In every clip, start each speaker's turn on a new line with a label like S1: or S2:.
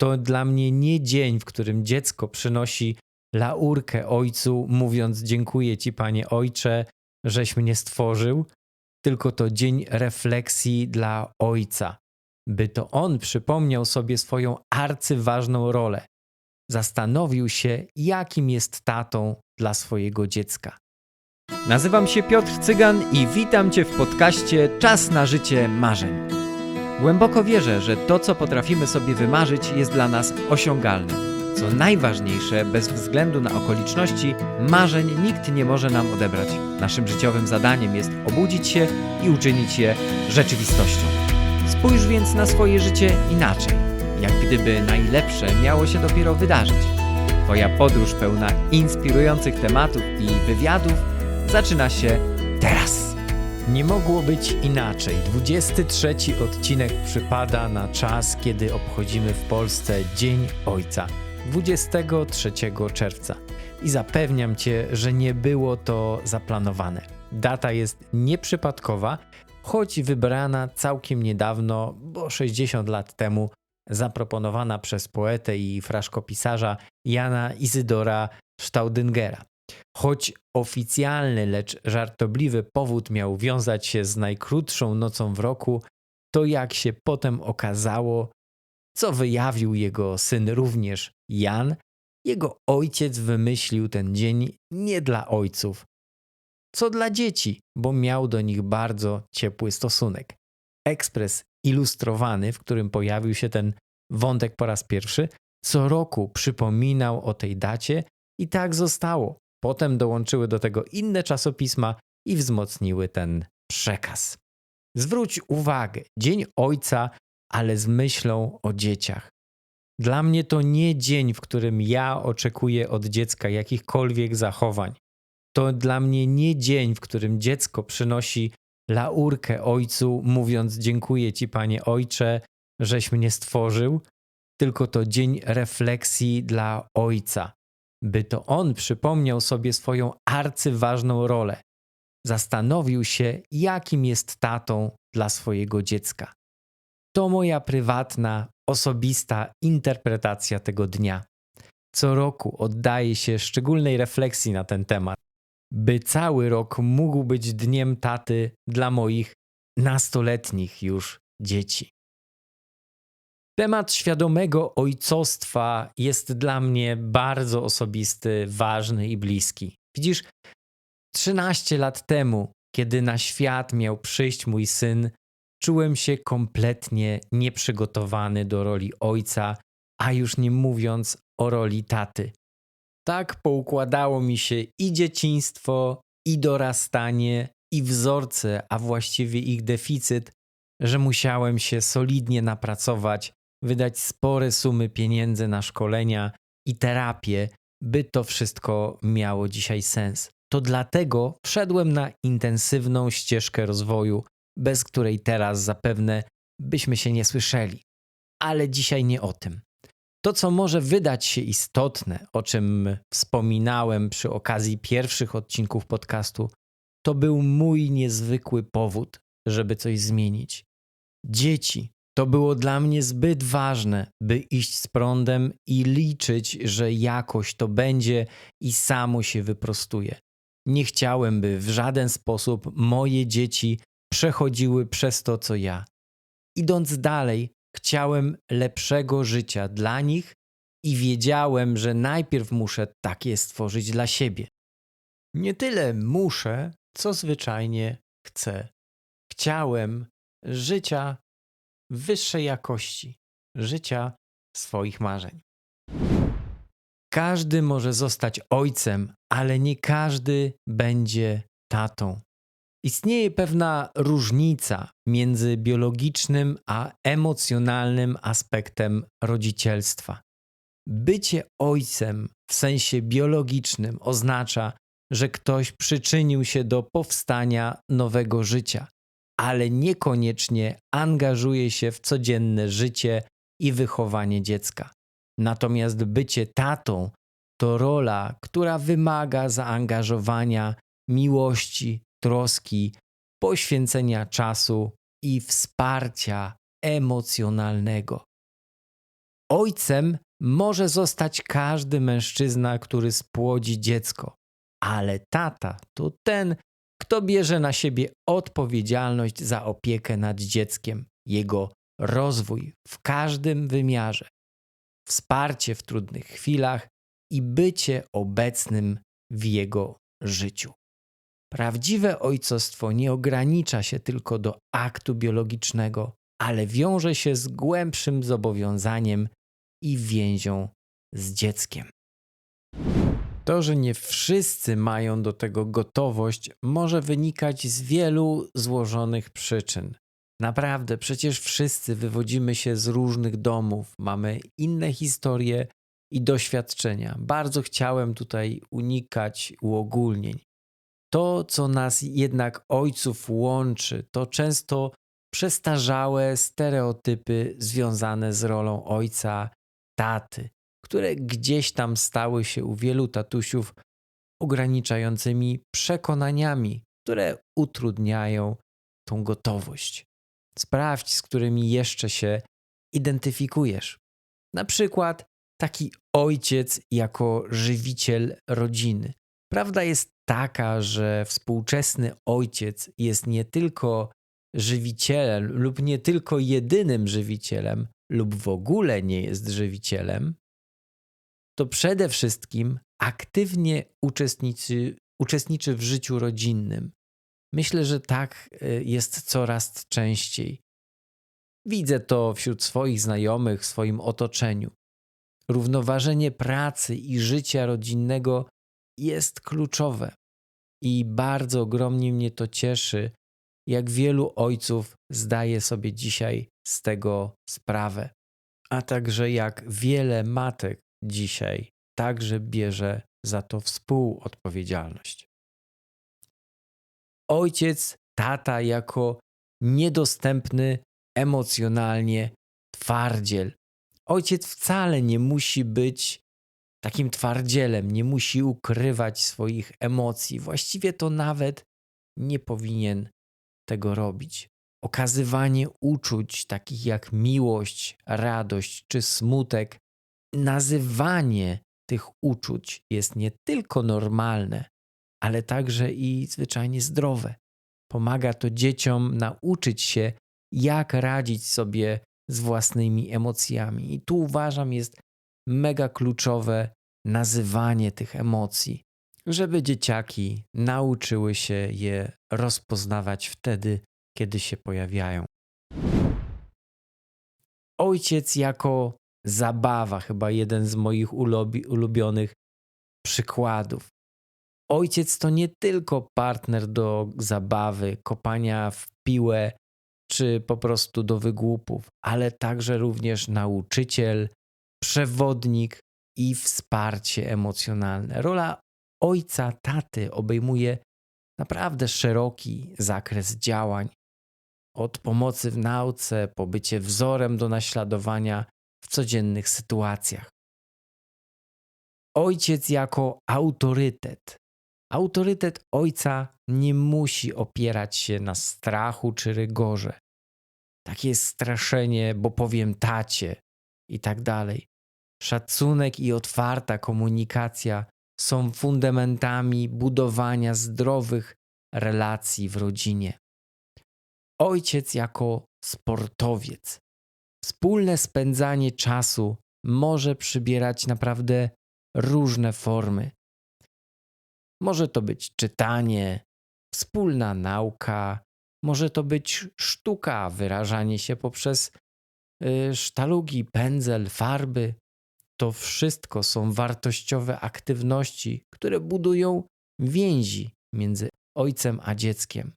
S1: To dla mnie nie dzień, w którym dziecko przynosi laurkę ojcu, mówiąc: Dziękuję ci, panie ojcze, żeś mnie stworzył, tylko to dzień refleksji dla ojca, by to on przypomniał sobie swoją arcyważną rolę. Zastanowił się, jakim jest tatą dla swojego dziecka.
S2: Nazywam się Piotr Cygan i witam Cię w podcaście Czas na życie marzeń. Głęboko wierzę, że to, co potrafimy sobie wymarzyć, jest dla nas osiągalne. Co najważniejsze, bez względu na okoliczności, marzeń nikt nie może nam odebrać. Naszym życiowym zadaniem jest obudzić się i uczynić je rzeczywistością. Spójrz więc na swoje życie inaczej, jak gdyby najlepsze miało się dopiero wydarzyć. Twoja podróż pełna inspirujących tematów i wywiadów zaczyna się teraz.
S1: Nie mogło być inaczej. 23 odcinek przypada na czas, kiedy obchodzimy w Polsce Dzień Ojca. 23 czerwca. I zapewniam Cię, że nie było to zaplanowane. Data jest nieprzypadkowa, choć wybrana całkiem niedawno, bo 60 lat temu, zaproponowana przez poetę i fraszkopisarza Jana Izydora Staudyngera. Choć oficjalny, lecz żartobliwy powód miał wiązać się z najkrótszą nocą w roku, to jak się potem okazało, co wyjawił jego syn również Jan, jego ojciec wymyślił ten dzień nie dla ojców, co dla dzieci, bo miał do nich bardzo ciepły stosunek. Ekspres ilustrowany, w którym pojawił się ten wątek po raz pierwszy, co roku przypominał o tej dacie i tak zostało. Potem dołączyły do tego inne czasopisma i wzmocniły ten przekaz. Zwróć uwagę, Dzień Ojca, ale z myślą o dzieciach. Dla mnie to nie dzień, w którym ja oczekuję od dziecka jakichkolwiek zachowań. To dla mnie nie dzień, w którym dziecko przynosi laurkę ojcu, mówiąc: Dziękuję ci, panie ojcze, żeś mnie stworzył, tylko to dzień refleksji dla ojca, by to on przypomniał sobie swoją arcyważną rolę. Zastanowił się, jakim jest tatą dla swojego dziecka. To moja prywatna, osobista interpretacja tego dnia. Co roku oddaję się szczególnej refleksji na ten temat, by cały rok mógł być dniem taty dla moich nastoletnich już dzieci. Temat świadomego ojcostwa jest dla mnie bardzo osobisty, ważny i bliski. Widzisz, 13 lat temu, kiedy na świat miał przyjść mój syn, czułem się kompletnie nieprzygotowany do roli ojca, a już nie mówiąc o roli taty. Tak poukładało mi się i dzieciństwo, i dorastanie, i wzorce, a właściwie ich deficyt, że musiałem się solidnie napracować, wydać spore sumy pieniędzy na szkolenia i terapię, by to wszystko miało dzisiaj sens. To dlatego wszedłem na intensywną ścieżkę rozwoju, bez której teraz zapewne byśmy się nie słyszeli. Ale dzisiaj nie o tym. To, co może wydać się istotne, o czym wspominałem przy okazji pierwszych odcinków podcastu, to był mój niezwykły powód, żeby coś zmienić. Dzieci to było dla mnie zbyt ważne, by iść z prądem i liczyć, że jakoś to będzie i samo się wyprostuje. Nie chciałem, by w żaden sposób moje dzieci przechodziły przez to, co ja. Idąc dalej, chciałem lepszego życia dla nich i wiedziałem, że najpierw muszę takie stworzyć dla siebie. Nie tyle muszę, co zwyczajnie chcę. Chciałem życia wyższej jakości, życia swoich marzeń. Każdy może zostać ojcem, ale nie każdy będzie tatą. Istnieje pewna różnica między biologicznym a emocjonalnym aspektem rodzicielstwa. Bycie ojcem w sensie biologicznym oznacza, że ktoś przyczynił się do powstania nowego życia, ale niekoniecznie angażuje się w codzienne życie i wychowanie dziecka. Natomiast bycie tatą to rola, która wymaga zaangażowania, miłości, troski, poświęcenia czasu i wsparcia emocjonalnego. Ojcem może zostać każdy mężczyzna, który spłodzi dziecko, ale tata to ten, kto bierze na siebie odpowiedzialność za opiekę nad dzieckiem, jego rozwój w każdym wymiarze, wsparcie w trudnych chwilach i bycie obecnym w jego życiu. Prawdziwe ojcostwo nie ogranicza się tylko do aktu biologicznego, ale wiąże się z głębszym zobowiązaniem i więzią z dzieckiem. To, że nie wszyscy mają do tego gotowość, może wynikać z wielu złożonych przyczyn. Naprawdę, przecież wszyscy wywodzimy się z różnych domów, mamy inne historie i doświadczenia. Bardzo chciałem tutaj unikać uogólnień. To, co nas jednak ojców łączy, to często przestarzałe stereotypy związane z rolą ojca, taty, które gdzieś tam stały się u wielu tatusiów ograniczającymi przekonaniami, które utrudniają tą gotowość. Sprawdź, z którymi jeszcze się identyfikujesz. Na przykład taki ojciec jako żywiciel rodziny. Prawda jest taka, że współczesny ojciec jest nie tylko żywicielem lub nie tylko jedynym żywicielem, lub w ogóle nie jest żywicielem, to przede wszystkim aktywnie uczestniczy, uczestniczy w życiu rodzinnym. Myślę, że tak y, jest coraz częściej. Widzę to wśród swoich znajomych, w swoim otoczeniu. Równoważenie pracy i życia rodzinnego jest kluczowe i bardzo ogromnie mnie to cieszy, jak wielu ojców zdaje sobie dzisiaj z tego sprawę, a także jak wiele matek dzisiaj także bierze za to współodpowiedzialność. Ojciec, tata jako niedostępny emocjonalnie twardziel. Ojciec wcale nie musi być takim twardzielem, nie musi ukrywać swoich emocji. Właściwie to nawet nie powinien tego robić. Okazywanie uczuć takich jak miłość, radość czy smutek, nazywanie tych uczuć jest nie tylko normalne, ale także i zwyczajnie zdrowe. Pomaga to dzieciom nauczyć się, jak radzić sobie z własnymi emocjami. I tu uważam jest mega kluczowe nazywanie tych emocji, żeby dzieciaki nauczyły się je rozpoznawać wtedy, kiedy się pojawiają. Ojciec jako zabawa, chyba jeden z moich ulubionych przykładów. Ojciec to nie tylko partner do zabawy, kopania w piłę czy po prostu do wygłupów, ale także również nauczyciel, przewodnik i wsparcie emocjonalne. Rola ojca, taty obejmuje naprawdę szeroki zakres działań. Od pomocy w nauce, po bycie wzorem do naśladowania codziennych sytuacjach. Ojciec jako autorytet. Autorytet ojca nie musi opierać się na strachu czy rygorze. Takie jest straszenie, bo powiem tacie i tak dalej. Szacunek i otwarta komunikacja są fundamentami budowania zdrowych relacji w rodzinie. Ojciec jako sportowiec. Wspólne spędzanie czasu może przybierać naprawdę różne formy. Może to być czytanie, wspólna nauka, może to być sztuka, wyrażanie się poprzez y, sztalugi, pędzel, farby. To wszystko są wartościowe aktywności, które budują więzi między ojcem a dzieckiem.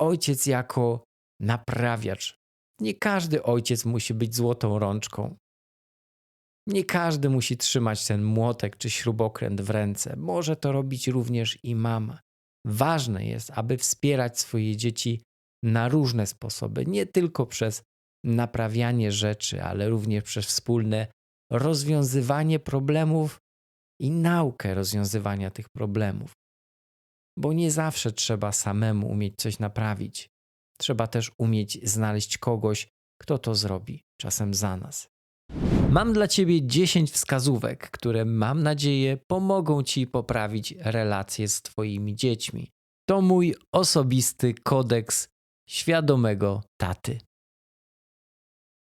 S1: Ojciec jako naprawiacz. Nie każdy ojciec musi być złotą rączką. Nie każdy musi trzymać ten młotek czy śrubokręt w ręce. Może to robić również i mama. Ważne jest, aby wspierać swoje dzieci na różne sposoby, nie tylko przez naprawianie rzeczy, ale również przez wspólne rozwiązywanie problemów i naukę rozwiązywania tych problemów. Bo nie zawsze trzeba samemu umieć coś naprawić. Trzeba też umieć znaleźć kogoś, kto to zrobi. czasem za nas. Mam dla Ciebie 10 wskazówek, które mam nadzieję pomogą Ci poprawić relacje z Twoimi dziećmi. To mój osobisty kodeks świadomego taty.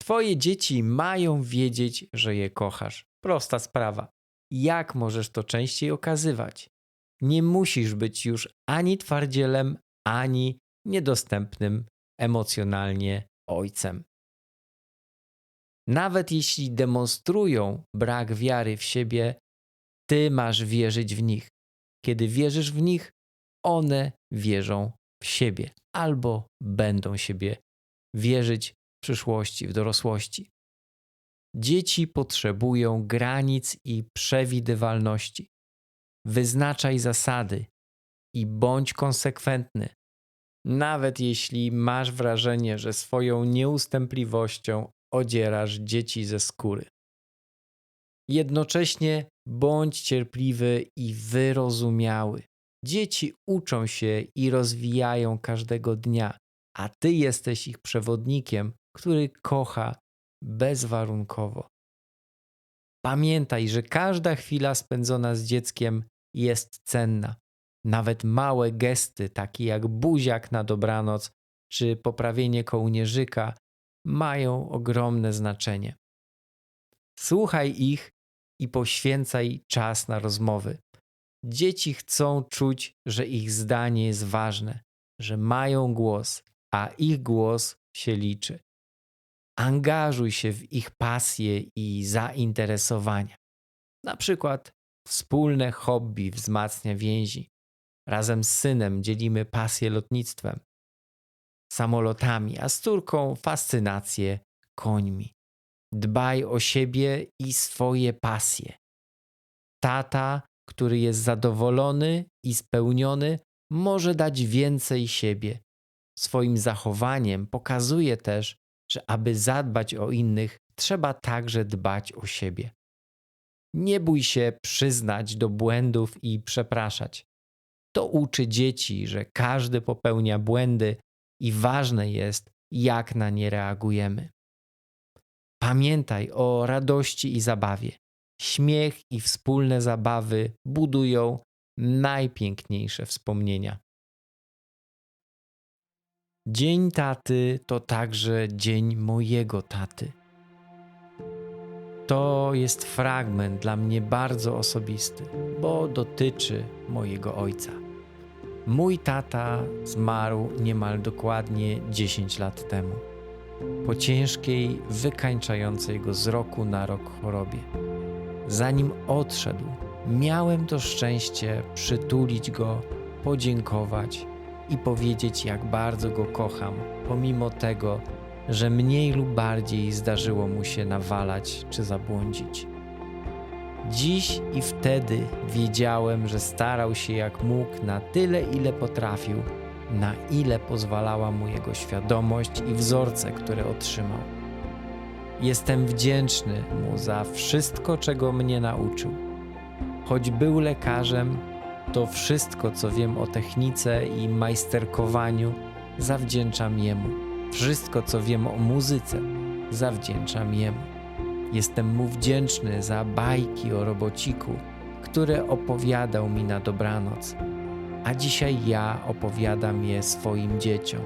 S1: Twoje dzieci mają wiedzieć, że je kochasz. Prosta sprawa. Jak możesz to częściej okazywać? Nie musisz być już ani twardzielem, ani niedostępnym emocjonalnie ojcem. Nawet jeśli demonstrują brak wiary w siebie, ty masz wierzyć w nich. Kiedy wierzysz w nich, one wierzą w siebie albo będą siebie wierzyć w przyszłości, w dorosłości. Dzieci potrzebują granic i przewidywalności. Wyznaczaj zasady i bądź konsekwentny. Nawet jeśli masz wrażenie, że swoją nieustępliwością odzierasz dzieci ze skóry. Jednocześnie bądź cierpliwy i wyrozumiały. Dzieci uczą się i rozwijają każdego dnia, a ty jesteś ich przewodnikiem, który kocha bezwarunkowo. Pamiętaj, że każda chwila spędzona z dzieckiem jest cenna. Nawet małe gesty, takie jak buziak na dobranoc czy poprawienie kołnierzyka, mają ogromne znaczenie. Słuchaj ich i poświęcaj czas na rozmowy. Dzieci chcą czuć, że ich zdanie jest ważne, że mają głos, a ich głos się liczy. Angażuj się w ich pasje i zainteresowania. Na przykład wspólne hobby wzmacnia więzi. Razem z synem dzielimy pasję lotnictwem, samolotami, a z córką fascynację końmi. Dbaj o siebie i swoje pasje. Tata, który jest zadowolony i spełniony, może dać więcej siebie. Swoim zachowaniem pokazuje też, że aby zadbać o innych, trzeba także dbać o siebie. Nie bój się przyznać do błędów i przepraszać. To uczy dzieci, że każdy popełnia błędy i ważne jest, jak na nie reagujemy. Pamiętaj o radości i zabawie. Śmiech i wspólne zabawy budują najpiękniejsze wspomnienia. Dzień taty to także dzień mojego taty. To jest fragment dla mnie bardzo osobisty, bo dotyczy mojego ojca. Mój tata zmarł niemal dokładnie 10 lat temu, po ciężkiej, wykańczającej go z roku na rok chorobie. Zanim odszedł, miałem to szczęście przytulić go, podziękować i powiedzieć, jak bardzo go kocham, pomimo tego, że mniej lub bardziej zdarzyło mu się nawalać czy zabłądzić. Dziś i wtedy wiedziałem, że starał się jak mógł na tyle, ile potrafił, na ile pozwalała mu jego świadomość i wzorce, które otrzymał. Jestem wdzięczny mu za wszystko, czego mnie nauczył. Choć był lekarzem, to wszystko, co wiem o technice i majsterkowaniu, zawdzięczam jemu. Wszystko, co wiem o muzyce, zawdzięczam jemu. Jestem mu wdzięczny za bajki o robociku, które opowiadał mi na dobranoc, a dzisiaj ja opowiadam je swoim dzieciom.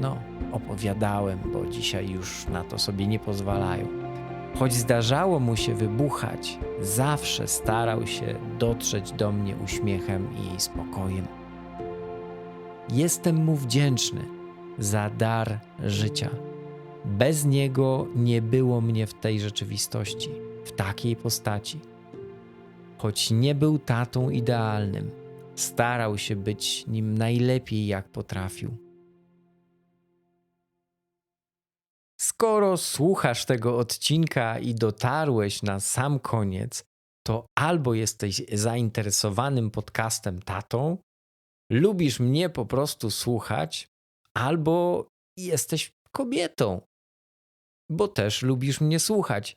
S1: No, opowiadałem, bo dzisiaj już na to sobie nie pozwalają. Choć zdarzało mu się wybuchać, zawsze starał się dotrzeć do mnie uśmiechem i spokojem. Jestem mu wdzięczny za dar życia. Bez niego nie było mnie w tej rzeczywistości, w takiej postaci. Choć nie był tatą idealnym, starał się być nim najlepiej, jak potrafił. Skoro słuchasz tego odcinka i dotarłeś na sam koniec, to albo jesteś zainteresowanym podcastem tatą, lubisz mnie po prostu słuchać, albo jesteś kobietą, bo też lubisz mnie słuchać.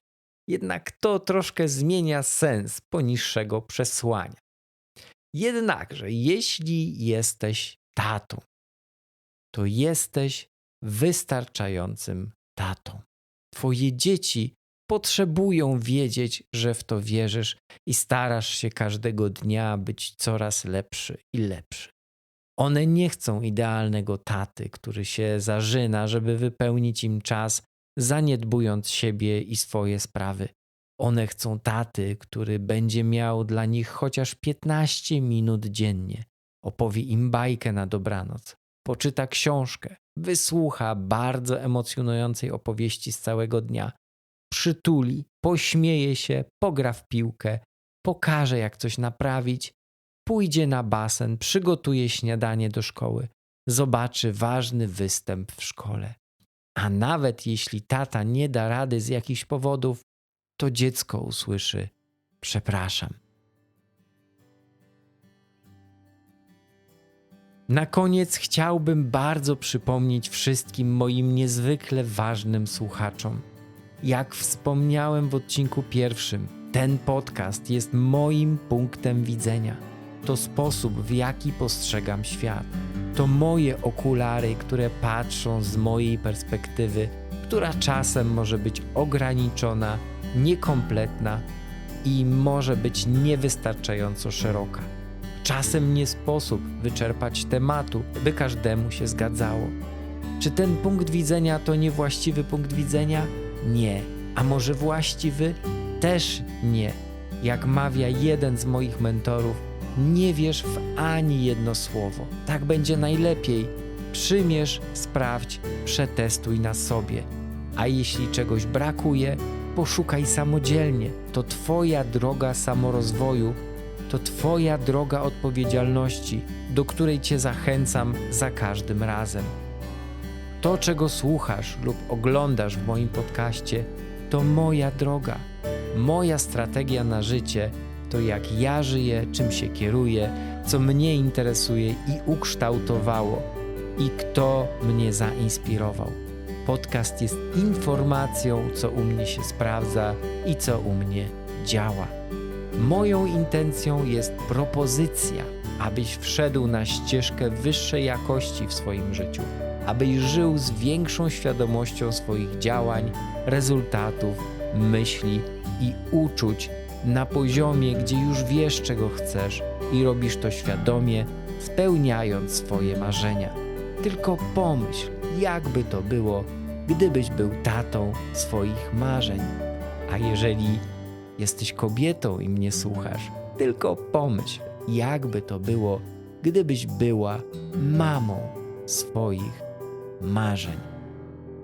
S1: Jednak to troszkę zmienia sens poniższego przesłania. Jednakże, jeśli jesteś tatą, to jesteś wystarczającym tatą. Twoje dzieci potrzebują wiedzieć, że w to wierzysz i starasz się każdego dnia być coraz lepszy i lepszy. One nie chcą idealnego taty, który się zażyna, żeby wypełnić im czas, zaniedbując siebie i swoje sprawy. One chcą taty, który będzie miał dla nich chociaż 15 minut dziennie. Opowie im bajkę na dobranoc, poczyta książkę, wysłucha bardzo emocjonującej opowieści z całego dnia, przytuli, pośmieje się, pogra w piłkę, pokaże jak coś naprawić, pójdzie na basen, przygotuje śniadanie do szkoły, zobaczy ważny występ w szkole. A nawet jeśli tata nie da rady z jakichś powodów, to dziecko usłyszy: Przepraszam. Na koniec chciałbym bardzo przypomnieć wszystkim moim niezwykle ważnym słuchaczom. Jak wspomniałem w odcinku pierwszym, ten podcast jest moim punktem widzenia. To sposób, w jaki postrzegam świat. To moje okulary, które patrzą z mojej perspektywy, która czasem może być ograniczona, niekompletna i może być niewystarczająco szeroka. Czasem nie sposób wyczerpać tematu, by każdemu się zgadzało. Czy ten punkt widzenia to niewłaściwy punkt widzenia? Nie. A może właściwy? Też nie. Jak mawia jeden z moich mentorów, nie wierz w ani jedno słowo. Tak będzie najlepiej. Przymierz, sprawdź, przetestuj na sobie. A jeśli czegoś brakuje, poszukaj samodzielnie. To Twoja droga samorozwoju, to Twoja droga odpowiedzialności, do której Cię zachęcam za każdym razem. To, czego słuchasz lub oglądasz w moim podcaście, to moja droga. Moja strategia na życie to jak ja żyję, czym się kieruję, co mnie interesuje i ukształtowało i kto mnie zainspirował. Podcast jest informacją, co u mnie się sprawdza i co u mnie działa. Moją intencją jest propozycja, abyś wszedł na ścieżkę wyższej jakości w swoim życiu, abyś żył z większą świadomością swoich działań, rezultatów, myśli i uczuć na poziomie, gdzie już wiesz, czego chcesz i robisz to świadomie, spełniając swoje marzenia. Tylko pomyśl, jakby to było, gdybyś był tatą swoich marzeń. A jeżeli jesteś kobietą i mnie słuchasz, tylko pomyśl, jakby to było, gdybyś była mamą swoich marzeń.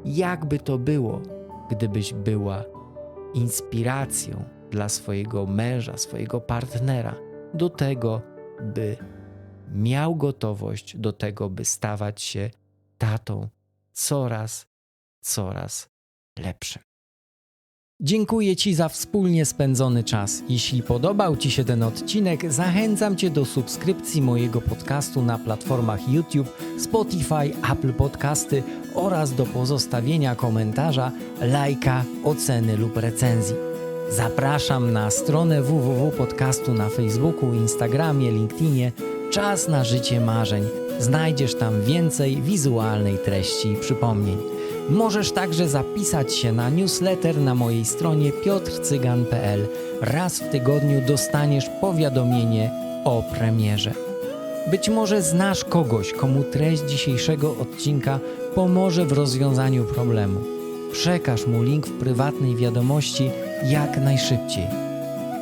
S1: Jakby to było, gdybyś była inspiracją dla swojego męża, swojego partnera do tego, by miał gotowość do tego, by stawać się tatą coraz, coraz lepszym. Dziękuję Ci za wspólnie spędzony czas. Jeśli podobał Ci się ten odcinek, zachęcam Cię do subskrypcji mojego podcastu na platformach YouTube, Spotify, Apple Podcasty oraz do pozostawienia komentarza, lajka, oceny lub recenzji. Zapraszam na stronę www podcastu na Facebooku, Instagramie, LinkedInie Czas na życie marzeń. Znajdziesz tam więcej wizualnej treści i przypomnień. Możesz także zapisać się na newsletter na mojej stronie piotrcygan.pl. Raz w tygodniu dostaniesz powiadomienie o premierze. Być może znasz kogoś, komu treść dzisiejszego odcinka pomoże w rozwiązaniu problemu. Przekaż mu link w prywatnej wiadomości jak najszybciej.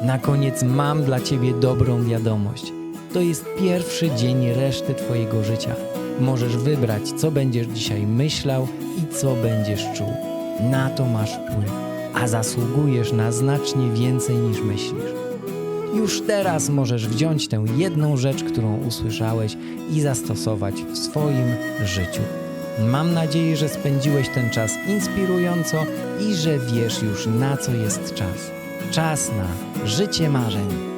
S1: Na koniec mam dla Ciebie dobrą wiadomość. To jest pierwszy dzień reszty Twojego życia. Możesz wybrać, co będziesz dzisiaj myślał i co będziesz czuł. Na to masz wpływ, a zasługujesz na znacznie więcej niż myślisz. Już teraz możesz wziąć tę jedną rzecz, którą usłyszałeś i zastosować w swoim życiu. Mam nadzieję, że spędziłeś ten czas inspirująco i że wiesz już na co jest czas. Czas na życie marzeń.